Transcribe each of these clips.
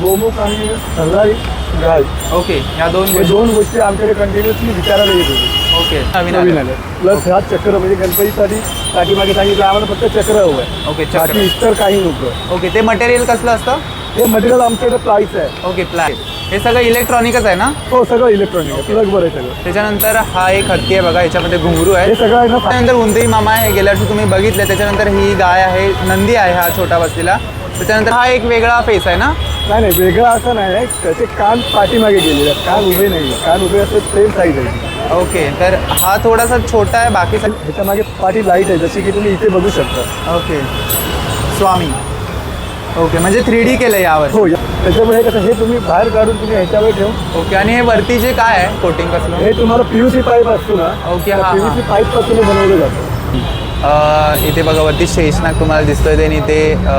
गोमुख आणि सल्लारी गाय. ओके ह्या दोन हे गोष्टी दोन गोष्टी आमच्याकडे कंटिन्युअसली विचारायला येत होती. ओके नवीन नवीन आले. आले प्लस ह्या चक्र म्हणजे गणपतीसाठी पाठीमागे सांगितलं आम्हाला फक्त चक्र हवं आहे. ओके बाकी चक्र इतर काही नको. ओके ते मटेरियल कसलं असतं? हे मटेरियल आमच्याकडे प्राईस आहे. ओके प्लाय हे सगळं इलेक्ट्रॉनिकच आहे ना? हो सगळं इलेक्ट्रॉनिक आहे. प्लग बरं आहे सगळं. त्याच्यानंतर हा एक हत्ती आहे बघा याच्यामध्ये घुंगरू आहे. हे सगळं आहे ना? त्यानंतर उंदरी मामा आहे. गेल्या वर्षी तुम्ही बघितले त्याच्यानंतर ही गाय आहे नंदी आहे हा छोटा बसलेला. त्याच्यानंतर हा एक वेगळा फेस आहे ना? नाही नाही वेगळं असं नाही. आहे त्याचे कान पाठीमागे गेलेले आहेत. कान उभे नाही कान उभे असते सेम साईज आहे ओके तर हा थोडासा छोटा आहे बाकी सग- ह्याच्या मागे पाठी लाइट आहे जशी की तुम्ही इथे बघू शकता. ओके स्वामी. ओके म्हणजे थ्री डी केलं यावर. हो या- त्याच्यामुळे हे कसं हे तुम्ही बाहेर काढून तुम्ही ह्याच्यावर ठेवून ओके आणि हे वरती जे काय आहे कोटिंग कसलं? हे तुम्हाला पीयूसी पाईप असतो ना ओके, हा, पीयूसी पाईपपासून हे बनवलं जातं. इथे बघा वरती शेषनाग तुम्हाला दिसतोय ते आणि इथे अ,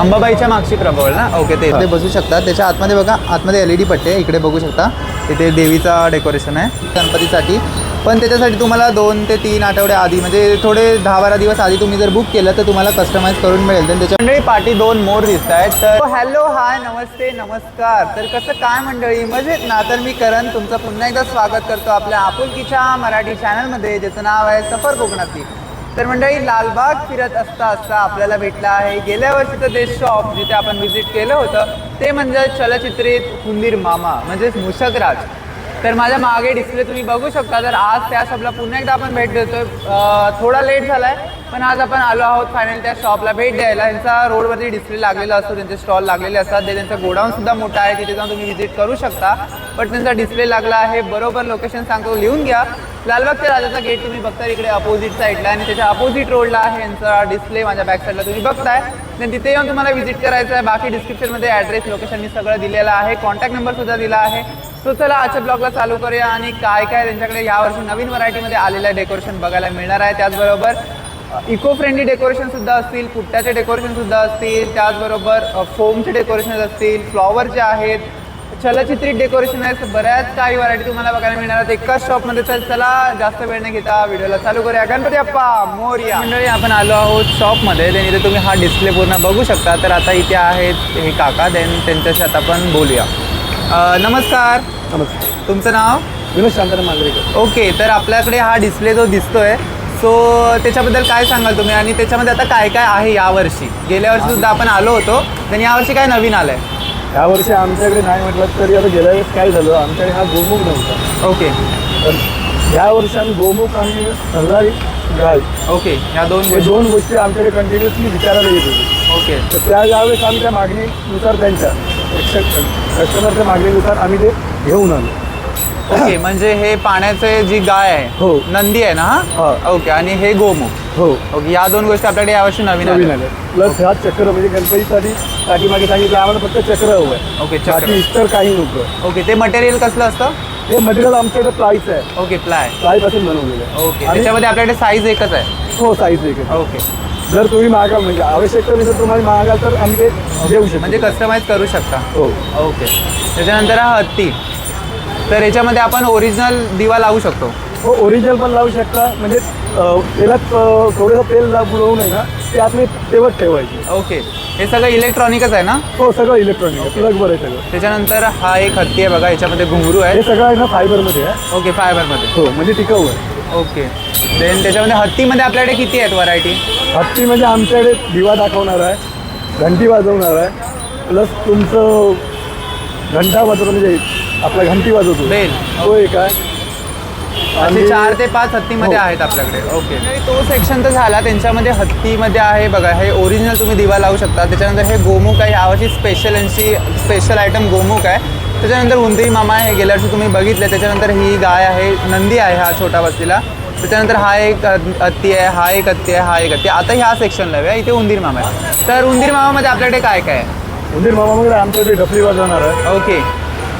अंबाबाईच्या मागची प्रबळ ना? ओके ते इथे बसू शकता. त्याच्या आतमध्ये बघा आतमध्ये एल ई डी पट्टे इकडे बघू शकता. इथे देवीचा डेकोरेशन आहे. गणपतीसाठी. पण त्याच्यासाठी तुम्हाला दोन ते तीन आठवडे आधी म्हणजे थोडे दहा बारा दिवस आधी तुम्ही जर बुक केलं तर तुम्हाला कस्टमाइज करून मिळेल. तर त्याच्या मंडळी पाठी दोन मोर दिसत आहेत तर हॅलो हाय नमस्ते नमस्कार. तर कसं काय मंडळी? मजेत ना? तर मी करण तुमचं पुन्हा एकदा स्वागत करतो आपल्या आपुलकीच्या मराठी चॅनलमध्ये ज्याचं नाव आहे सफर कोकणातली. तर मंडळी लालबाग फिरत असता असता आपल्याला भेटला आहे. गेल्या वर्षीचं देश शॉप जिथे आपण व्हिजिट केलं होतं ते म्हणजे चलचित्रित हुंदीर मामा म्हणजेच मुशकराज तर माझ्या मागे डिस्प्ले तुम्ही बघू शकता. तर आज त्या शॉपला पुन्हा एकदा आपण भेट देतोय. थोडा लेट झालाय पण आज आपण आलो आहोत फायनल त्या शॉपला भेट द्यायला यांचा रोडवरती डिस्प्ले लागलेला असतो त्यांचे स्टॉल लागलेले असतात. ते त्यांचा गोडाऊन सुद्धा मोठा आहे तिथे जाऊन तुम्ही व्हिजिट करू शकता. पण त्यांचा डिस्प्ले लागला आहे. बरोबर लोकेशन सांगतो लिहून घ्या. लालबागच्या राजाचा गेट तुम्ही बघता इकडे अपोजिट साईडला आणि त्याच्या अपोजिट रोडला आहे यांचा डिस्प्ले माझ्या बॅक साईडला तुम्ही बघताय. आणि तिथे येऊन तुम्हाला व्हिजिट करायचं आहे. बाकी डिस्क्रिप्शनमध्ये ॲड्रेस लोकेशन मी सगळं दिलेलं आहे. कॉन्टॅक्ट नंबर सुद्धा दिला आहे. सो चला आजच्या ब्लॉगला चालू करूया. आणि काय काय त्यांच्याकडे यावर्षी नवीन व्हरायटीमध्ये आलेलं डेकोरेशन बघायला मिळणार आहे. त्याचबरोबर इको फ्रेंडली डेकोरेशन सुद्धा असतील पुट्ट्याचे डेकोरेशन सुद्धा असतील. त्याचबरोबर फोमचे डेकोरेशन असतील फ्लॉवरचे आहेत चलचित्रित डेकोरेशन आहेत. बऱ्याच काही व्हरायटी तुम्हाला बघायला मिळणार आहेत. एकाच शॉपमध्ये तर चला जास्त वेळ नाही घेता व्हिडिओला चालू करूया. गणपती अप्पा मोर्या. मंडळी आपण आलो आहोत शॉपमध्ये देन इथे तुम्ही हा डिस्प्ले पूर्ण बघू शकता. तर आता इथे आहेत हे काका. देन त्यांच्याशी आता आपण बोलूया. नमस्कार. नमस्कार. तुमचं नाव? विनोद शांताराम मांजरेकर. ओके. तर आपल्याकडे हा डिस्प्ले जो दिसतोय सो त्याच्याबद्दल काय सांगाल तुम्ही? आणि त्याच्यामध्ये आता काय काय आहे यावर्षी? गेल्या वर्षी सुद्धा आपण आलो होतो. आणि यावर्षी काय नवीन आलंय यावर्षी आमच्याकडे नाही म्हटलं तरी आता गेल्या वेळेस काय झालं आमच्याकडे हा गोमुख नव्हता. ओके. तर ह्या वर्षी आम्ही गोमुख आणि सल्लारी गाय. ओके ह्या दोन हे गोष्टी. दोन गोष्टी आमच्याकडे कंटिन्युअसली विचारायला येत होती ओके. तर त्या यावेळेस आम्ही त्या मागणीनुसार त्यांच्या कस्टमरच्या मागणीनुसार आम्ही ते घेऊन आलो. ओके म्हणजे हे पाण्याचे जी गाय आहे हो. नंदी आहे ना हा? हा. ओके आणि हे गोमुख. हो. ओके या दोन गोष्टी आपल्याकडे यावर्षी नवीन नवीन आल्या. आले प्लस ह्या चक्र म्हणजे गणपतीसाठी पाठीमागे सांगितलं आम्हाला फक्त चक्र हवं आहे. ओके बाकी चक्र इतर काही नको ओके ते मटेरियल कसलं असतं? हे मटेरियल आमच्याकडे प्राईस आहे. ओके प्लाय प्राईसपासून बनवलेलं आहे. ओके आणि- त्याच्यामध्ये आपल्याकडे साईज एकच आहे. हो साईज एक आहे. ओके. जर तुम्ही मागाल म्हणजे आवश्यकतेनुसार तुम्हाला मागाल तर आम्ही ते देऊ शकतो. म्हणजे कस्टमाइज करू शकता. हो. ओके. त्याच्यानंतर हा हत्ती. तर याच्यामध्ये आपण ओरिजिनल दिवा लावू शकतो. ओरिजिनल पण लावू शकता. म्हणजे अं, थोडंसं तेल ला बुडवून आहे ना ते आतमध्ये तेवत ठेवायची. ओके. हे सगळं इलेक्ट्रॉनिकच आहे ना? हो सगळं इलेक्ट्रॉनिक आहे. प्लग बरं आहे सगळं. त्याच्यानंतर हा एक हत्ती आहे बघा याच्यामध्ये घुंगरू हे आहे सगळं आहे ना फायबरमध्ये आहे. ओके फायबरमध्ये हो म्हणजे टिकाऊ आहे. ओके. देन त्याच्यामध्ये हत्तीमध्ये आपल्याकडे किती आहेत व्हरायटी हत्ती म्हणजे आमच्याकडे दिवा दाखवणार आहे घंटी वाजवणार आहे प्लस तुमचं घंटा वाजवतो म्हणजे आपला घंटी वाजवतो. बेल. तो एक आहे. असे चार ते पाच हत्तीमध्ये हो. आहेत आपल्याकडे. ओके. तो सेक्शन तर झाला त्यांच्यामध्ये हत्तीमध्ये आहे बघा हे ओरिजिनल तुम्ही दिवा लावू शकता. त्याच्यानंतर हे गोमुख आहे यावर्षी स्पेशल यांची स्पेशल आयटम गोमुख आहे. त्याच्यानंतर उंदरी मामा आहे गेल्या वर्षी तुम्ही बघितले त्याच्यानंतर ही गाय आहे नंदी आहे हा छोटा बसलेला त्याच्यानंतर हा एक हत- हत्ती आहे हा एक हत्ती आहे हा एक हत्ती आता ह्या सेक्शनला आहे इथे उंदीर मामा आहे. तर उंदीर मामामध्ये आपल्याकडे काय काय आहे? उंदीर मामामध्ये आमच्याकडे डफली वाजवणार आहे. ओके.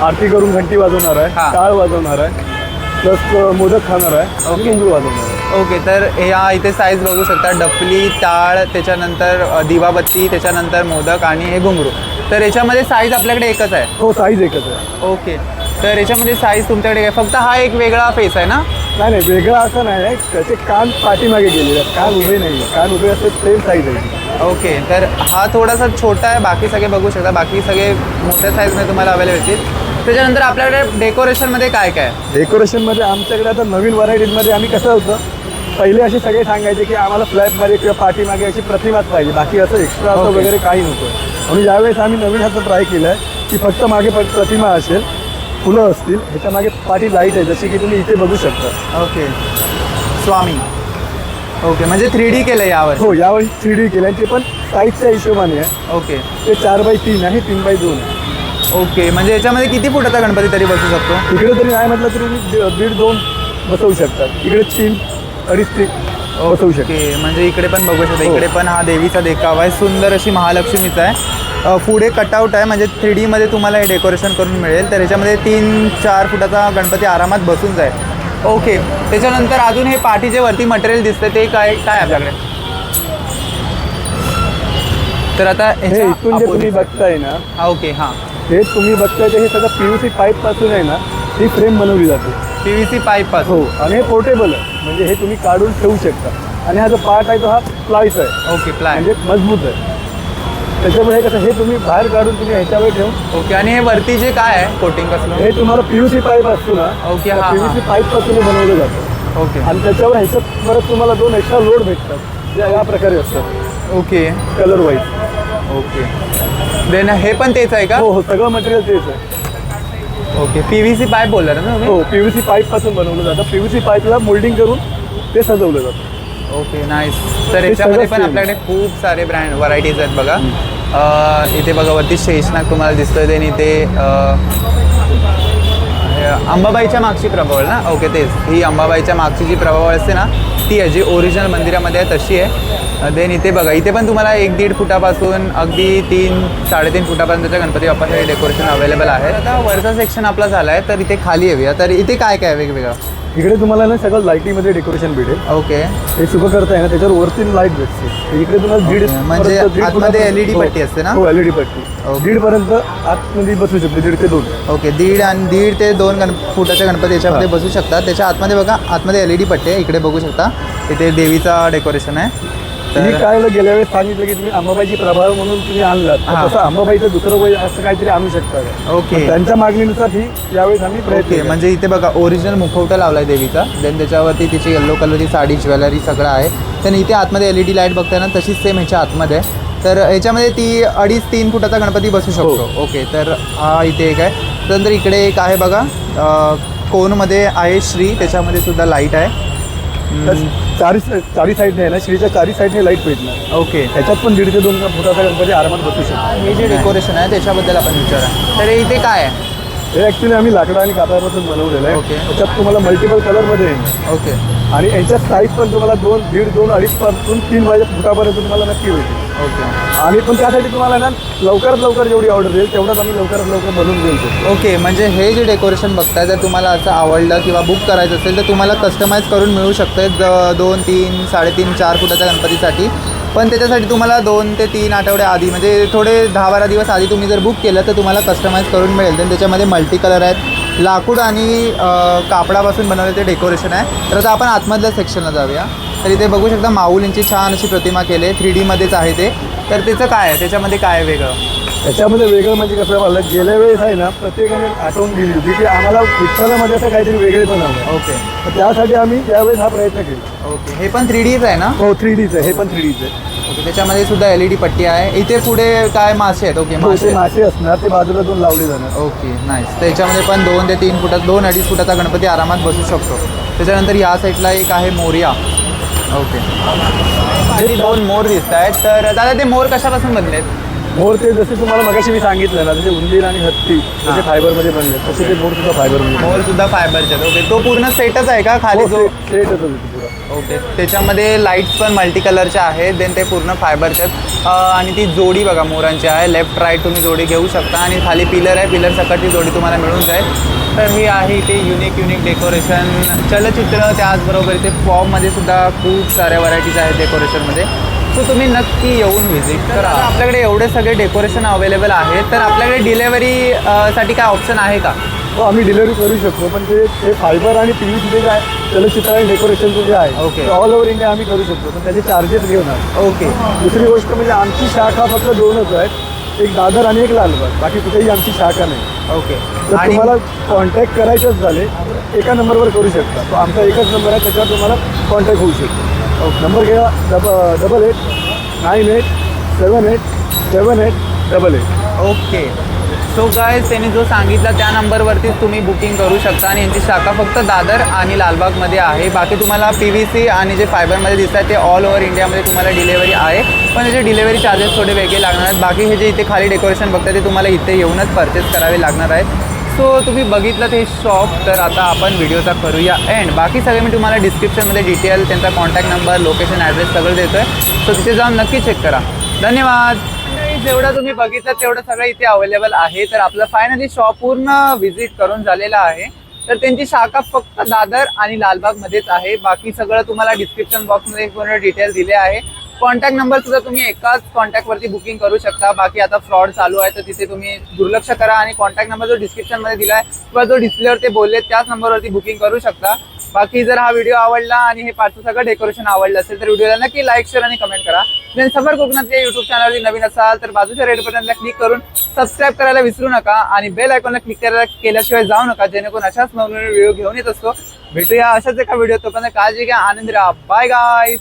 आरती करून घंटी वाजवणार आहे हा. टाळ वाजवणार आहे. प्लस मोदक खाणार आहे. घुंगरू वाजवणार आहे. ओके तर या इथे साईज बघू शकता. डफली टाळ त्याच्यानंतर दिवाबत्ती त्याच्यानंतर मोदक आणि हे घुंगरू तर याच्यामध्ये साईज आपल्याकडे एकच आहे. हो साईज एकच आहे. ओके. तर याच्यामध्ये साईज तुमच्याकडे काय? फक्त हा एक वेगळा फेस आहे ना? नाही नाही वेगळं असं नाही आहे. त्याचे कान पाठीमागे गेलेले आहेत. कान उभे नाही कान उभे असते सेम साईज आहे ओके. तर हा थोडासा छोटा आहे. बाकी सगळे बघू शकता. बाकी सगळे मोठ्या साईजमध्ये तुम्हाला अवेलेबल येतील त्याच्यानंतर आपल्याकडे डेकोरेशनमध्ये काय काय आहे? डेकोरेशनमध्ये आमच्याकडे आता नवीन व्हरायटीजमध्ये आम्ही कसं होतं पहिले असे सगळे सांगायचे की आम्हाला फ्लॅटमध्ये किंवा पाठीमागे अशी प्रतिमाच पाहिजे बाकी असं एक्स्ट्रा असं Okay. वगैरे काही नव्हतं. आणि यावेळेस आम्ही नवीन असं ट्राय केलं आहे की फक्त मागे प- प्रतिमा असेल फुलं असतील ह्याच्या मागे पाठी लाइट आहे जशी की तुम्ही इथे बघू शकता. ओके स्वामी. ओके म्हणजे थ्री डी केलं यावर. हो यावेळी थ्री डी केलं आणि ते पण साईजच्या हिशोबाने आहे. ओके ते चार बाय तीन आहे तीन बाय दोन आहे. ओके म्हणजे याच्यामध्ये किती फुटाचा गणपती तरी बसू शकतो? इकडे तरी नाही म्हटलं तरी दीड- दोन बसवू शकतात. इकडे तीन अडीच तीन बसवू शकता ओके म्हणजे इकडे पण बघू शकता हो. इकडे पण हा देवीचा देखावा आहे सुंदर अशी महालक्ष्मीचा आहे. अ, पुढे कटआउट आहे म्हणजे थ्री डीमध्ये तुम्हाला हे डेकोरेशन करून मिळेल. तर ह्याच्यामध्ये तीन चार फुटाचा गणपती आरामात बसून जाईल. ओके त्याच्यानंतर अजून हे पाठीचे वरती मटेरियल दिसते ते काय काय आहे आपल्याकडे? तर आता हे ह्याच्या इथून जे तुम्ही बघताय ना हा ओके हां. हे तुम्ही बघताय ते हे सगळं पीयूसी पाईपपासून आहे ना ही फ्रेम बनवली जाते. पी व्ही सी पाईप हो आणि हे पोर्टेबल आहे. म्हणजे हे तुम्ही काढून ठेवू शकता. आणि हा जो पार्ट आहे तो हा प्लायचा आहे. ओके प्लाय म्हणजे मजबूत आहे. त्याच्यामुळे हे कसं हे तुम्ही बाहेर काढून तुम्ही ह्याच्यावर ठेवून. ओके आणि हे वरती जे काय आहे कोटिंग कसलं हे तुम्हाला पीयूसी पाईप असतो ना ओके, हा, पीयूसी हा. पाईपपासून हे बनवलं जातं. ओके आणि त्याच्यावर ह्याच्यात परत तुम्हाला दोन एक्स्ट्रा लोड भेटतात जे या प्रकारे असतात. Okay colour wise okay. Then हे पण तेच आहे का? हो हो सगळं मटेरियल तेच आहे. Okay P V C pipe बोलला ना तुम्ही? हो पीव्हीसी पाईपपासून बनवलं जातं. पीव्हीसी पाईपला मोल्डिंग करून ते सजवलं जातं. ओके नाईस तर याच्यामध्ये सगळं पण same. आपल्याकडे खूप सारे ब्रँड व्हरायटीज आहेत बघा. इथे बघा वरती शेषनाग तुम्हाला दिसतोय देन इथे अंबाबाईच्या मागची प्रभावळ ना? ओके तेच. ही अंबाबाईच्या मागची जी प्रभावळ असते ना ती आहे जी ओरिजिनल मंदिरामध्ये आहे तशी आहे. देन इथे बघा इथे पण तुम्हाला एक दीड फुटापासून अगदी तीन साडेतीन फुटापर्यंतच्या गणपती बाप्पाचं हे डेकोरेशन अवेलेबल आहे. आता वरचा सेक्शन आपला झाला आहे तर इथे खाली येऊया. तर इथे काय काय वेगवेगळं? इकडे तुम्हाला ना सगळं लाईटिंगमध्ये डेकोरेशन भेटेल ओके हे सुख करताय ना त्याच्यावर वरती लाइट भेटते इकडे तुम्हाला दीड म्हणजे पर्यंत- दीड आतमध्ये LED हो. पट्टी असते ना? हो एलईडी पट्टी Okay. दीड पर्यंत आतमध्ये बसू शकते दीड ते दोन ओके दीड आणि दीड ते दोन गण फुटाचे गणपती याच्यामध्ये हा. बसू शकतात त्याच्या आतमध्ये बघा आतमध्ये एल ई डी पट्टी आहे इकडे बघू शकता इथे देवीचा डेकोरेशन आहे मी काय गेल्या वेळेस सांगितलं की तुम्ही अंबाबाईची प्रभाव म्हणून तुम्ही आणलात तर. तसं अंबाबाईचं दुसरं वय असं काहीतरी आणू शकता का? ओके. त्यांच्या मागणीनुसार ही यावेळेस आम्ही प्रयत्न ओके केला. म्हणजे इथे बघा ओरिजिनल मुखवटा लावला आहे देवीचा देन त्याच्यावरती तिची येल्लो कलरची साडी ज्वेलरी सगळं आहे तर इथे आतमध्ये एल ई डी लाइट बघताय ना तशीच सेम ह्याच्या आतमध्ये आहे. तर ह्याच्यामध्ये ती अडीच तीन फुटाचा गणपती बसू शकतो हो. ओके तर हा इथे एक आहे त्यानंतर इकडे एक आहे बघा अं, कोनमध्ये आहे श्री त्याच्यामध्ये सुद्धा लाइट आहे तर चारी चारी साईडने आहे ना श्रीच्या चारी साईडने लाइट भेटणार ओके ह्याच्यात पण दीड ते दोन फुटाचा गणपती आरामात बसू शकतो. हे जे डेकोरेशन आहे त्याच्याबद्दल आपण विचारा. तर इथे काय आहे? हे ॲक्च्युली आम्ही लाकडा आणि कापडापासून बनवलेलं आहे. ओके. त्याच्यात तुम्हाला मल्टिपल कलरमध्ये येईल ओके आणि यांच्यात साईज पण तुम्हाला दोन दीड दोन अडीच पासून तीन वाजे फुटापर्यंत तुम्हाला नक्की भेटेल ओके. आणि पण त्यासाठी तुम्हाला ना लवकरात लवकर जेवढी ऑर्डर देईल तेवढाच आम्ही लवकरात लवकर बनवून देऊ शकतो. ओके म्हणजे हे जे डेकोरेशन बघताय जर तुम्हाला असं आवडलं किंवा बुक करायचं असेल तर तुम्हाला कस्टमाइज करून मिळू शकते ज- दोन तीन साडेतीन चार फुटाच्या गणपतीसाठी. पण त्याच्यासाठी तुम्हाला दोन ते तीन आठवडे आधी म्हणजे थोडे दहा बारा दिवस आधी तुम्ही जर बुक केलं तर तुम्हाला कस्टमाइज करून मिळेल. तर त्याच्यामध्ये मल्टी कलर आहेत लाकूड आणि कापडापासून बनवलेलं ते डेकोरेशन आहे. तर आता आपण आतमधल्या सेक्शनला जाऊया. तर इथे बघू शकता माऊलींची छान अशी प्रतिमा केली आहे. थ्री डीमध्येच आहे ते. तर त्याचं काय आहे? त्याच्यामध्ये काय वेगळं? त्याच्यामध्ये वेगळं म्हणजे कसं मला गेल्या वेळेस आहे ना प्रत्येकाने आठवण दिली होती की आम्हाला विठ्ठलामध्ये असं काहीतरी वेगळे पण हवं ओके त्यासाठी आम्ही त्यावेळेस हा प्रयत्न केला. ओके. हे पण थ्री डीच आहे ना? हो थ्री डीचं आहे. हे पण थ्री डीचं आहे. ओके त्याच्यामध्ये सुद्धा एल ई डी पट्टी आहे. इथे पुढे काय मासे आहेत? ओके हो, मासे मासे असणार ते बाजूला दोन लावले जाणार. ओके नाईस त्याच्यामध्ये पण दोन ते तीन फुटात दोन अडीच फुटाचा गणपती आरामात बसू शकतो. त्याच्यानंतर या साईडला एक आहे मोरिया. ओके. आणि दोन मोर दिसत आहेत. तर दादा ते मोर कशापासून बनलेत? मोर ते जसे तुम्हाला मगाशी मी सांगितलं ना जसे उंदीर आणि हत्ती जसे फायबरमध्ये बनले तसे ते मोर सुद्धा फायबरमध्ये मोर सुद्धा फायबरचे ओके तो पूर्ण सेटच आहे का खाली जो? सेट येतो तिथे पुरा ओके. त्याच्यामध्ये लाईट्स पण मल्टी कलरच्या आहेत देन ते पूर्ण फायबरचे आहेत. आणि ती जोडी बघा मोरांची आहे. लेफ्ट राईट तुम्ही जोडी घेऊ शकता. आणि खाली पिलर आहे. पिलर सकट ती जोडी तुम्हाला मिळून जाईल. तर ही आहे इथे युनिक युनिक डेकोरेशन चलचित्र त्याचबरोबर इथे फॉर्ममध्ये सुद्धा खूप साऱ्या व्हरायटीज आहेत डेकोरेशनमध्ये सो तुम्ही नक्की येऊन व्हिजिट करा. आपल्याकडे एवढे सगळे डेकोरेशन अवेलेबल आहेत. तर आपल्याकडे डिलेवरी साठी काय ऑप्शन आहे का? तो आम्ही डिलिव्हरी करू शकतो पण ते ते फायबर आणि पी व्ही जे आहे चलचित्र आणि डेकोरेशनचं जे आहे Okay. ते ऑल ओव्हर इंडिया आम्ही करू शकतो. पण त्याचे चार्जेस घेणार ओके दुसरी गोष्ट म्हणजे आमची शाखा फक्त दोनच आहेत. एक दादर आणि एक लालबाग. बाकी कुठेही आमची शाखा नाही. ओके आणि तुम्हाला कॉन्टॅक्ट करायचंच झाले एका नंबरवर करू शकता. तो आमचा एकच नंबर आहे त्याच्यावर तुम्हाला कॉन्टॅक्ट होऊ शकतो. नंबर घ्या double double eight nine eight seven eight seven eight double eight okay so guys त्यांनी जो सांगितला त्या नंबरवरतीच तुम्ही बुकिंग करू शकता. आणि यांची शाखा फक्त दादर आणि लालबागमध्ये आहे. बाकी तुम्हाला पी व्ही सी आणि जे फायबरमध्ये दिसत आहे ते ऑल ओव्हर इंडियामध्ये तुम्हाला डिलेवरी आहे. पण त्याचे डिलेवरी चार्जेस थोडे वेगळे लागणार आहेत. बाकी हे जे इथे खाली डेकोरेशन बघता ते तुम्हाला इथे येऊनच परचेस करावे लागणार आहेत. सो तुम्ही बघितलं ते शॉप तर आता आपण व्हिडिओचा करूया. एंड बाकी सगळे मी तुम्हाला डिस्क्रिप्शनमध्ये डिटेल त्यांचा कॉन्टॅक्ट नंबर लोकेशन ॲड्रेस सगळं देतो आहे सो तिथे जाऊन नक्की चेक करा. धन्यवाद! मंडळी, जेवढं तुम्ही बघितलं तेवढं सगळं इथे अवेलेबल आहे. तर आपलं फायनली शॉप पूर्ण व्हिजिट करून झालेला आहे. तर त्यांची शाखा फक्त दादर आणि लालबागमध्येच आहे. बाकी सगळं तुम्हाला डिस्क्रिप्शन बॉक्समध्ये पूर्ण डिटेल दिले आहे. कॉन्टॅक्ट नंबर सुद्धा तुम्ही एकाच कॉन्टॅक्टवरती बुकिंग करू शकता. बाकी आता फ्रॉड चालू आहे तर तिथे तुम्ही दुर्लक्ष करा आणि कॉन्टॅक्ट नंबर जो डिस्क्रिप्शनमध्ये दिला आहे किंवा जो डिस्प्लेवर ते बोलले त्याच नंबरवरती बुकिंग करू शकता. बाकी जर हा व्हिडिओ आवडला आणि हे पाचचं सगळं डेकोरेशन आवडलं असेल तर व्हिडिओला नक्की लाईक शेअर आणि कमेंट करा. सफर कोकणातल्या युट्यूब चॅनलवरती नवीन असाल तर बाजूच्या रेड बटनला क्लिक करून सबस्क्राईब करायला विसरू नका आणि बेल आयकॉनला क्लिक करायला केल्याशिवाय जाऊ नका. जेणेकरून अशाच नवीन व्हिडिओ घेऊन येत असतो. भेटूया अशाच एका व्हिडिओ तोपर्यंत काळजी घ्या. आनंद राहा. बाय गाय